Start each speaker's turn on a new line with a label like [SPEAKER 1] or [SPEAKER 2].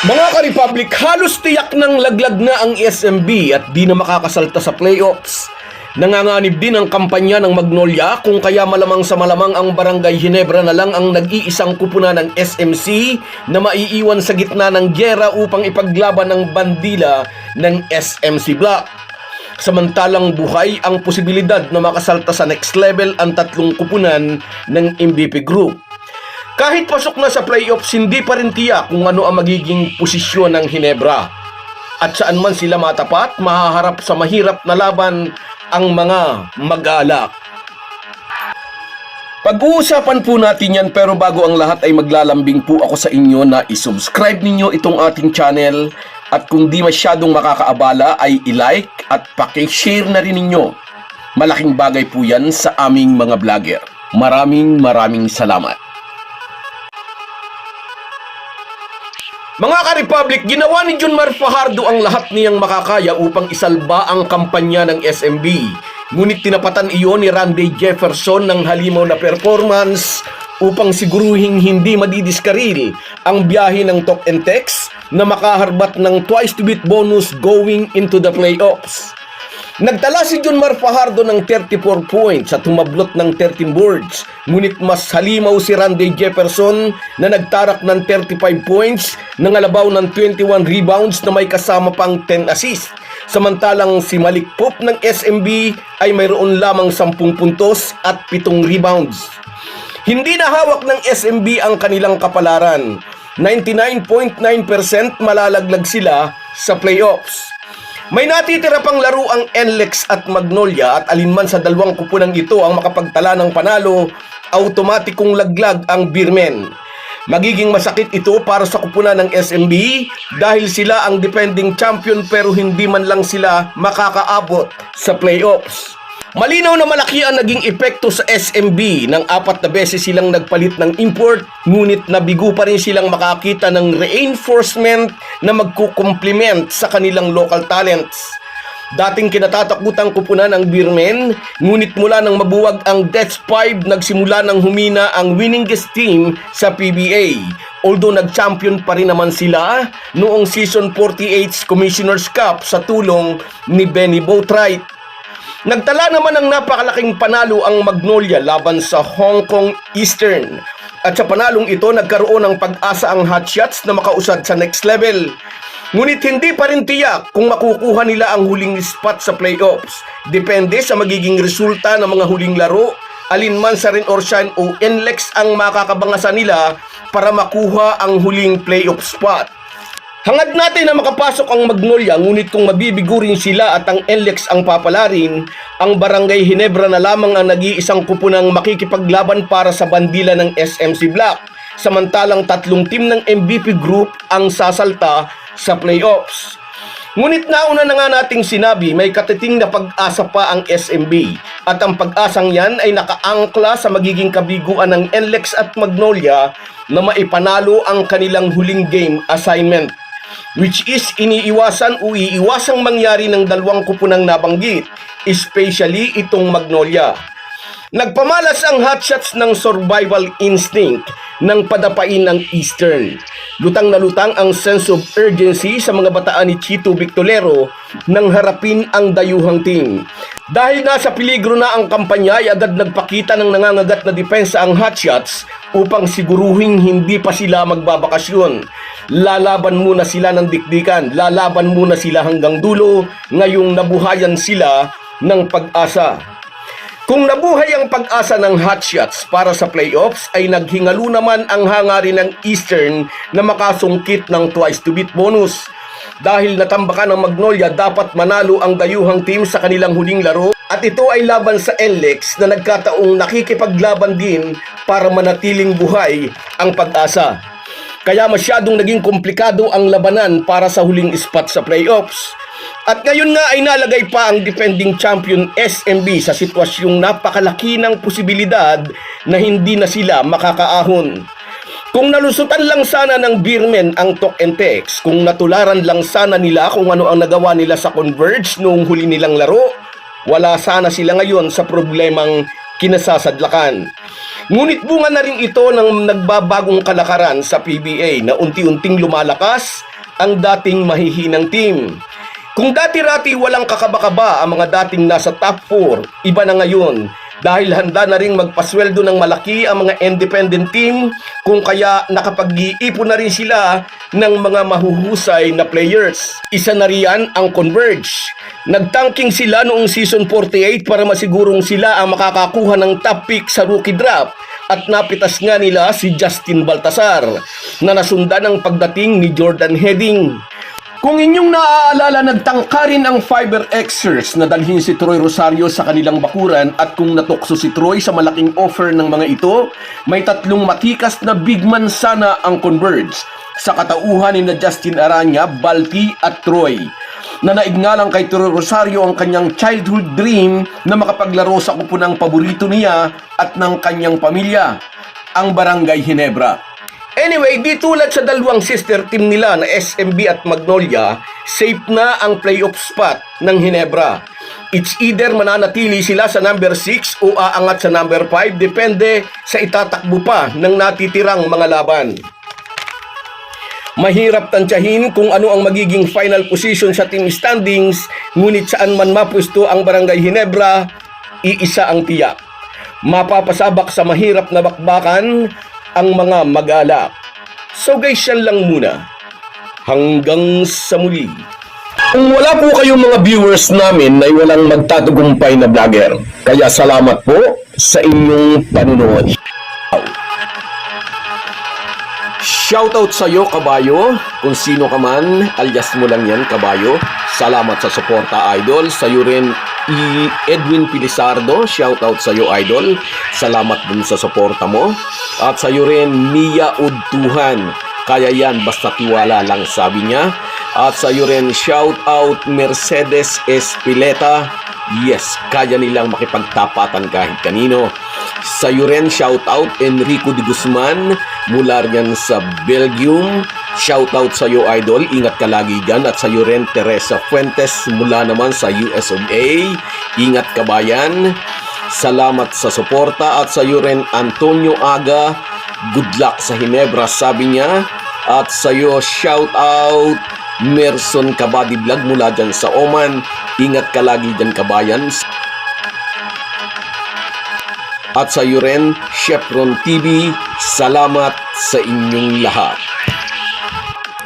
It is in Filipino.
[SPEAKER 1] Mga ka-Republic, halos tiyak ng laglag na ang SMB at di na makakasalta sa playoffs. Nanganganib din ang kampanya ng Magnolia kung kaya malamang sa malamang ang Barangay Ginebra na lang ang nag-iisang kupuna ng SMC na maiiwan sa gitna ng gyera upang ipaglaban ng bandila ng SMC Block. Samantalang buhay ang posibilidad na makasalta sa next level ang tatlong kupunan ng MVP Group. Kahit pasok na sa playoffs, hindi pa rin tiyak kung ano ang magiging posisyon ng Hinebra. At saan man sila matapat, mahaharap sa mahirap na laban ang mga mag-alak. Pag-uusapan po natin yan pero bago ang lahat ay maglalambing po ako sa inyo na isubscribe ninyo itong ating channel at kung di masyadong makakaabala ay i-like at paki-share na rin ninyo. Malaking bagay po yan sa aming mga vlogger. Maraming maraming salamat. Mga ka-Republic, ginawa ni Junmar Fajardo ang lahat niyang makakaya upang isalba ang kampanya ng SMB. Ngunit tinapatan iyon ni Randy Jefferson ng halimaw na performance upang siguruhing hindi madidiskaril ang biyahe ng Talk and Text na makaharbat ng twice to beat bonus going into the playoffs. Nagtala si Junmar Fajardo ng 34 points at tumablot ng 13 boards. Ngunit mas halimaw si Randy Jefferson na nagtarak ng 35 points, nangalabaw ng 21 rebounds na may kasama pang 10 assists. Samantalang si Malik Pope ng SMB ay mayroon lamang 10 puntos at 7 rebounds. Hindi na hawak ng SMB ang kanilang kapalaran. 99.9% malalaglag sila sa playoffs. May natitira pang laro ang NLEX at Magnolia at alinman sa dalawang kupunang ito ang makapagtala ng panalo, automatikong laglag ang Beermen. Magiging masakit ito para sa kupunan ng SMB dahil sila ang defending champion pero hindi man lang sila makakaabot sa playoffs. Malinaw na malaki ang naging epekto sa SMB nang apat na beses silang nagpalit ng import ngunit nabigo pa rin silang makakita ng reinforcement na magkukumplement sa kanilang local talents. Dating kinatatakutang kupunan ang Beermen, ngunit mula nang mabuwag ang Death 5, nagsimula nang humina ang winningest team sa PBA. Although nag-champion pa rin naman sila noong Season 48 Commissioner's Cup sa tulong ni Benny Boatwright. Nagtala naman ng napakalaking panalo ang Magnolia laban sa Hong Kong Eastern. At sa panalong ito, nagkaroon ng pag-asa ang Hotshots na makausad sa next level. Ngunit hindi pa rin tiyak kung makukuha nila ang huling spot sa playoffs. Depende sa magiging resulta ng mga huling laro, alinman sa Rin or Shine o NLEX ang makakabangasan nila para makuha ang huling playoff spot. Hangad natin na makapasok ang Magnolia ngunit kung mabibigo rin sila at ang NLEX ang papalarin, ang Barangay Hinebra na lamang ang nag-iisang kupunang makikipaglaban para sa bandila ng SMC Black. Samantalang tatlong team ng MVP Group ang sasalta sa playoffs. Ngunit nauna na nga nating sinabi may katiting na pag-asa pa ang SMB at ang pag-asang yan ay nakaangkla sa magiging kabiguan ng NLEX at Magnolia na maipanalo ang kanilang huling game assignment which is iniiwasan o iiwasang mangyari ng dalawang kupunang nabanggit, especially itong Magnolia. Nagpamalas ang hotshots ng survival instinct ng padapain ng Eastern. Lutang na lutang ang sense of urgency sa mga bataan ni Chito Victolero nang harapin ang dayuhang team. Dahil nasa peligro na ang kampanya ay agad nagpakita ng nangangagat na depensa ang hotshots upang siguruhin hindi pa sila magbabakasyon. Lalaban muna sila ng dikdikan, lalaban muna sila hanggang dulo, ngayong nabuhayan sila ng pag-asa. Kung nabuhay ang pag-asa ng hotshots para sa playoffs ay naghingalo naman ang hangarin ng Eastern na makasungkit ng twice to beat bonus. Dahil natambakan ng Magnolia dapat manalo ang dayuhang team sa kanilang huling laro at ito ay laban sa NLEX na nagkataong nakikipaglaban din para manatiling buhay ang pag-asa. Kaya masyadong naging komplikado ang labanan para sa huling spot sa playoffs. At ngayon nga ay nalagay pa ang defending champion SMB sa sitwasyong napakalaki ng posibilidad na hindi na sila makakaahon. Kung nalusutan lang sana ng Beermen ang talk and text, kung natularan lang sana nila kung ano ang nagawa nila sa Converge noong huli nilang laro, wala sana sila ngayon sa problemang kinasasadlakan. Ngunit bunga na rin ito ng nagbabagong kalakaran sa PBA na unti-unting lumalakas ang dating mahihinang team. Kung dati-rati walang kakaba-kaba ang mga dating nasa top 4, iba na ngayon dahil handa na ring magpasweldo ng malaki ang mga independent team kung kaya nakapag-iipon na rin sila ng mga mahuhusay na players. Isa na riyan ang Converge. Nagtanking sila noong season 48 para masigurong sila ang makakakuha ng top pick sa rookie draft at napitas nga nila si Justin Baltasar na nasundan ng pagdating ni Jordan Heading. Kung inyong naaalala, nagtangka rin ang Fiber Xers na dalhin si Troy Rosario sa kanilang bakuran at kung natukso si Troy sa malaking offer ng mga ito, may tatlong matikas na big man sana ang Converge sa katauhan ni na Justin Aranya, Balti at Troy. Nanaig nga kay Troy Rosario ang kanyang childhood dream na makapaglaro sa kupunang paborito niya at ng kanyang pamilya, ang Barangay Hinebra. Anyway, di tulad sa dalawang sister team nila na SMB at Magnolia, safe na ang playoff spot ng Hinebra. It's either mananatili sila sa number 6 o aangat sa number 5 depende sa itatakbo pa ng natitirang mga laban. Mahirap tansyahin kung ano ang magiging final position sa team standings, ngunit saan man mapwesto ang Barangay Hinebra, iisa ang tiyak. Mapapasabak sa mahirap na bakbakan ang mga mag-alak. So guys, yan lang muna. Hanggang sa muli. Kung wala po kayong mga viewers namin na walang magtatagumpay na vlogger, kaya salamat po sa inyong panunood. Shoutout sa iyo, Kabayo. Kung sino ka man, alias mo lang yan, Kabayo. Salamat sa suporta, Idol. Sa iyo rin, Edwin Pilisardo. Shoutout sa iyo, Idol. Salamat din sa suporta mo. At sa iyo rin, Mia Udtuhan. Kaya yan, basta tiwala lang, sabi niya. At sa iyo rin, shoutout Mercedes Espileta. Yes, kaya nilang makipagtapatan kahit kanino. Sa iyo rin, shoutout Enrico de Guzman mula riyan sa Belgium. Shoutout sa iyo, Idol. Ingat ka lagi dyan. At sa iyo rin, Teresa Fuentes mula naman sa US of A. Ingat ka bayan. Salamat sa suporta. At sa iyo rin, Antonio Aga. Good luck sa Hinebra, sabi niya. At sa iyo, shoutout Merson Kabadi Vlog mula dyan sa Oman. Ingat ka lagi dyan, kabayan. At sa iyo rin, Chevron TV, salamat sa inyong lahat.